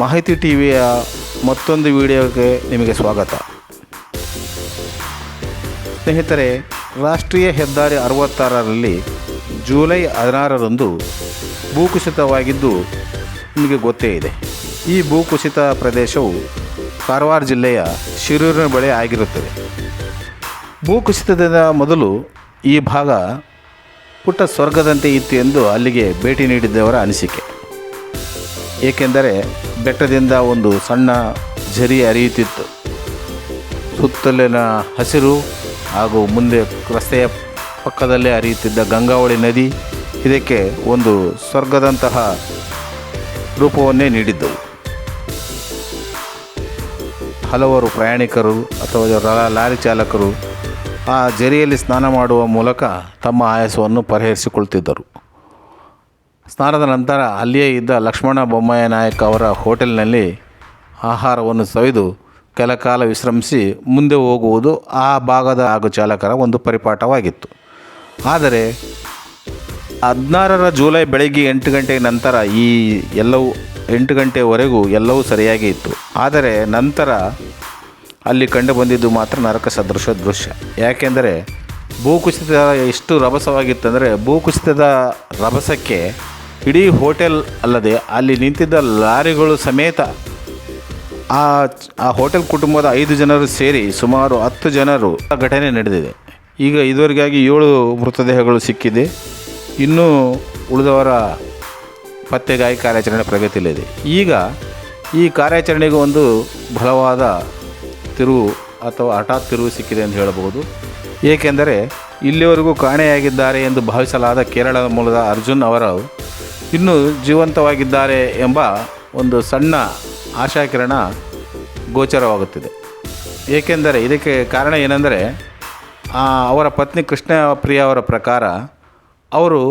ಮಾಹಿತಿ ಟಿ ವಿಯ ಮತ್ತೊಂದು ವಿಡಿಯೋಗೆ ನಿಮಗೆ ಸ್ವಾಗತ. ಸ್ನೇಹಿತರೆ, ರಾಷ್ಟ್ರೀಯ ಹೆದ್ದಾರಿ ಅರವತ್ತಾರರಲ್ಲಿ ಜೂಲೈ ಹದಿನಾರರಂದು ಭೂಕುಸಿತವಾಗಿದ್ದು ನಿಮಗೆ ಗೊತ್ತೇ ಇದೆ. ಈ ಭೂಕುಸಿತ ಪ್ರದೇಶವು ಕಾರವಾರ ಜಿಲ್ಲೆಯ ಶಿರೂರಿನ ಬಳಿ ಆಗಿರುತ್ತದೆ. ಭೂಕುಸಿತದ ಮೊದಲು ಈ ಭಾಗ ಪುಟ್ಟ ಸ್ವರ್ಗದಂತೆ ಇತ್ತು ಎಂದು ಅಲ್ಲಿಗೆ ಭೇಟಿ ನೀಡಿದ್ದವರ ಅನಿಸಿಕೆ. ಏಕೆಂದರೆ ಬೆಟ್ಟದಿಂದ ಒಂದು ಸಣ್ಣ ಝರಿ ಹರಿಯುತ್ತಿತ್ತು. ಸುತ್ತಲಿನ ಹಸಿರು ಹಾಗೂ ಮುಂದೆ ರಸ್ತೆಯ ಪಕ್ಕದಲ್ಲೇ ಹರಿಯುತ್ತಿದ್ದ ಗಂಗಾವಳಿ ನದಿ ಇದಕ್ಕೆ ಒಂದು ಸ್ವರ್ಗದಂತಹ ರೂಪವನ್ನೇ ನೀಡಿದ್ದವು ಹಲವಾರು ಪ್ರಯಾಣಿಕರು ಅಥವಾ ಲಾರಿ ಚಾಲಕರು ಆ ಜರಿಯಲ್ಲಿ ಸ್ನಾನ ಮಾಡುವ ಮೂಲಕ ತಮ್ಮ ಆಯಾಸವನ್ನು ಪರಿಹರಿಸಿಕೊಳ್ತಿದ್ದರು. ಸ್ನಾನದ ನಂತರ ಅಲ್ಲಿಯೇ ಇದ್ದ ಲಕ್ಷ್ಮಣ ಬೊಮ್ಮಯ್ಯ ನಾಯಕ್ ಅವರ ಹೋಟೆಲ್ನಲ್ಲಿ ಆಹಾರವನ್ನು ಸವಿದು ಕೆಲ ಕಾಲ ವಿಶ್ರಮಿಸಿ ಮುಂದೆ ಹೋಗುವುದು ಆ ಭಾಗದ ಹಾಗೂ ಚಾಲಕರ ಒಂದು ಪರಿಪಾಠವಾಗಿತ್ತು. ಆದರೆ ಹದಿನಾರರ ಜುಲೈ ಬೆಳಗ್ಗೆ ಎಂಟು ಗಂಟೆ ನಂತರ ಈ ಎಲ್ಲವೂ ಎಂಟು ಗಂಟೆವರೆಗೂ ಎಲ್ಲವೂ ಸರಿಯಾಗಿ ಇತ್ತು. ಆದರೆ ನಂತರ ಅಲ್ಲಿ ಕಂಡು ಬಂದಿದ್ದು ಮಾತ್ರ ನರಕ ಸದೃಶ ದೃಶ್ಯ. ಯಾಕೆಂದರೆ ಭೂಕುಸಿತ ಎಷ್ಟು ರಭಸವಾಗಿತ್ತಂದರೆ ಭೂಕುಸಿತದ ರಭಸಕ್ಕೆ ಇಡೀ ಹೋಟೆಲ್ ಅಲ್ಲದೆ ಅಲ್ಲಿ ನಿಂತಿದ್ದ ಲಾರಿಗಳು ಸಮೇತ ಆ ಆ ಹೋಟೆಲ್ ಕುಟುಂಬದ ಐದು ಜನರು ಸೇರಿ ಸುಮಾರು ಹತ್ತು ಜನರು ಘಟನೆ ನಡೆದಿದೆ. ಈಗ ಇದುವರೆಗಾಗಿ ಏಳು ಮೃತದೇಹಗಳು ಸಿಕ್ಕಿದೆ. ಇನ್ನೂ ಉಳಿದವರ ಪತ್ತೆಗಾಗಿ ಕಾರ್ಯಾಚರಣೆ ಪ್ರಗತಿಯಲ್ಲಿದೆ. ಈಗ ಈ ಕಾರ್ಯಾಚರಣೆಗೆ ಒಂದು ಬಲವಾದ ತಿರುವು ಅಥವಾ ಹಠಾತ್ ತಿರುವು ಸಿಕ್ಕಿದೆ ಎಂದು ಹೇಳಬಹುದು. ಏಕೆಂದರೆ ಇಲ್ಲಿವರೆಗೂ ಕಾಣೆಯಾಗಿದ್ದಾರೆ ಎಂದು ಭಾವಿಸಲಾದ ಕೇರಳದ ಮೂಲದ ಅರ್ಜುನ್ ಅವರು ಇನ್ನೂ ಜೀವಂತವಾಗಿದ್ದಾರೆ ಎಂಬ ಒಂದು ಸಣ್ಣ ಆಶಾಕಿರಣ ಗೋಚರವಾಗುತ್ತಿದೆ. ಏಕೆಂದರೆ ಇದಕ್ಕೆ ಕಾರಣ ಏನೆಂದರೆ ಅವರ ಪತ್ನಿ ಕೃಷ್ಣ ಪ್ರಿಯ ಅವರ ಪ್ರಕಾರ ಅವರು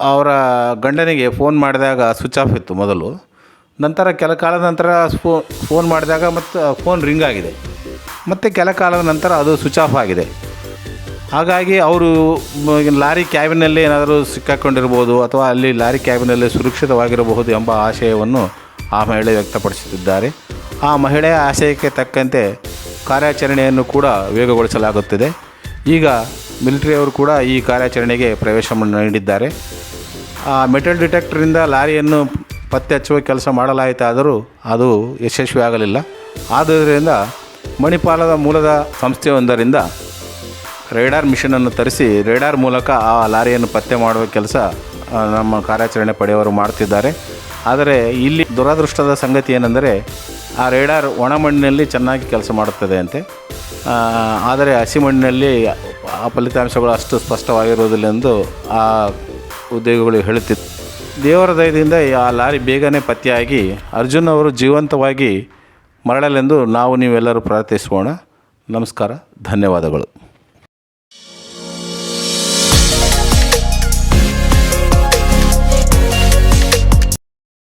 ಅವರ ಗಂಡನಿಗೆ ಫೋನ್ ಮಾಡಿದಾಗ ಸ್ವಿಚ್ ಆಫ್ ಇತ್ತು ಮೊದಲು. ನಂತರ ಕೆಲ ಕಾಲದ ನಂತರ ಫೋ, ಫೋನ್ ಮಾಡಿದಾಗ ಮತ್ತು ಫೋನ್ ರಿಂಗ್ ಆಗಿದೆ. ಮತ್ತು ಕೆಲ ಕಾಲದ ನಂತರ ಅದು ಸ್ವಿಚ್ ಆಫ್ ಆಗಿದೆ. ಹಾಗಾಗಿ ಅವರು ಲಾರಿ ಕ್ಯಾಬಿನಲ್ಲಿ ಏನಾದರೂ ಸಿಕ್ಕಾಕೊಂಡಿರ್ಬೋದು ಅಥವಾ ಅಲ್ಲಿ ಲಾರಿ ಕ್ಯಾಬಿನಲ್ಲಿ ಸುರಕ್ಷಿತವಾಗಿರಬಹುದು ಎಂಬ ಆಶಯವನ್ನು ಆ ಮಹಿಳೆ ವ್ಯಕ್ತಪಡಿಸುತ್ತಿದ್ದಾರೆ. ಆ ಮಹಿಳೆಯ ಆಶಯಕ್ಕೆ ತಕ್ಕಂತೆ ಕಾರ್ಯಾಚರಣೆಯನ್ನು ಕೂಡ ವೇಗಗೊಳಿಸಲಾಗುತ್ತಿದೆ. ಈಗ ಮಿಲಿಟರಿಯವರು ಕೂಡ ಈ ಕಾರ್ಯಾಚರಣೆಗೆ ಪ್ರವೇಶ ನೀಡಿದ್ದಾರೆ. ಆ ಮೆಟಲ್ ಡಿಟೆಕ್ಟರಿಂದ ಲಾರಿಯನ್ನು ಪತ್ತೆ ಹಚ್ಚುವ ಕೆಲಸ ಮಾಡಲಾಯಿತಾದರೂ ಅದು ಯಶಸ್ವಿ ಆಗಲಿಲ್ಲ ಆದ್ದರಿಂದ ಮಣಿಪಾಲದ ಮೂಲದ ಸಂಸ್ಥೆಯೊಂದರಿಂದ ರೇಡಾರ್ ಮಿಷನನ್ನು ತರಿಸಿ ರೇಡಾರ್ ಮೂಲಕ ಆ ಲಾರಿಯನ್ನು ಪತ್ತೆ ಮಾಡುವ ಕೆಲಸ ನಮ್ಮ ಕಾರ್ಯಾಚರಣೆ ಪಡೆಯವರು ಮಾಡ್ತಿದ್ದಾರೆ ಆದರೆ ಇಲ್ಲಿ ದುರದೃಷ್ಟದ ಸಂಗತಿ ಏನೆಂದರೆ, ಆ ರೇಡಾರ್ ಒಣ ಮಣ್ಣಿನಲ್ಲಿ ಚೆನ್ನಾಗಿ ಕೆಲಸ ಮಾಡುತ್ತದೆ ಅಂತೆ. ಆದರೆ ಹಸಿ ಮಣ್ಣಿನಲ್ಲಿ ಆ ಫಲಿತಾಂಶಗಳು ಅಷ್ಟು ಸ್ಪಷ್ಟವಾಗಿರುವುದಿಲ್ಲ ಎಂದು ಆ ಉದ್ಯೋಗಿಗಳು ಹೇಳುತ್ತಿತ್ತು ದೇವರ ದಯದಿಂದ ಆ ಲಾರಿ ಬೇಗನೆ ಪತ್ತೆಯಾಗಿ ಅರ್ಜುನ್ ಅವರು ಜೀವಂತವಾಗಿ ಮರಳಲೆಂದು ನಾವು ನೀವೆಲ್ಲರೂ ಪ್ರಾರ್ಥಿಸೋಣ. ನಮಸ್ಕಾರ, ಧನ್ಯವಾದಗಳು.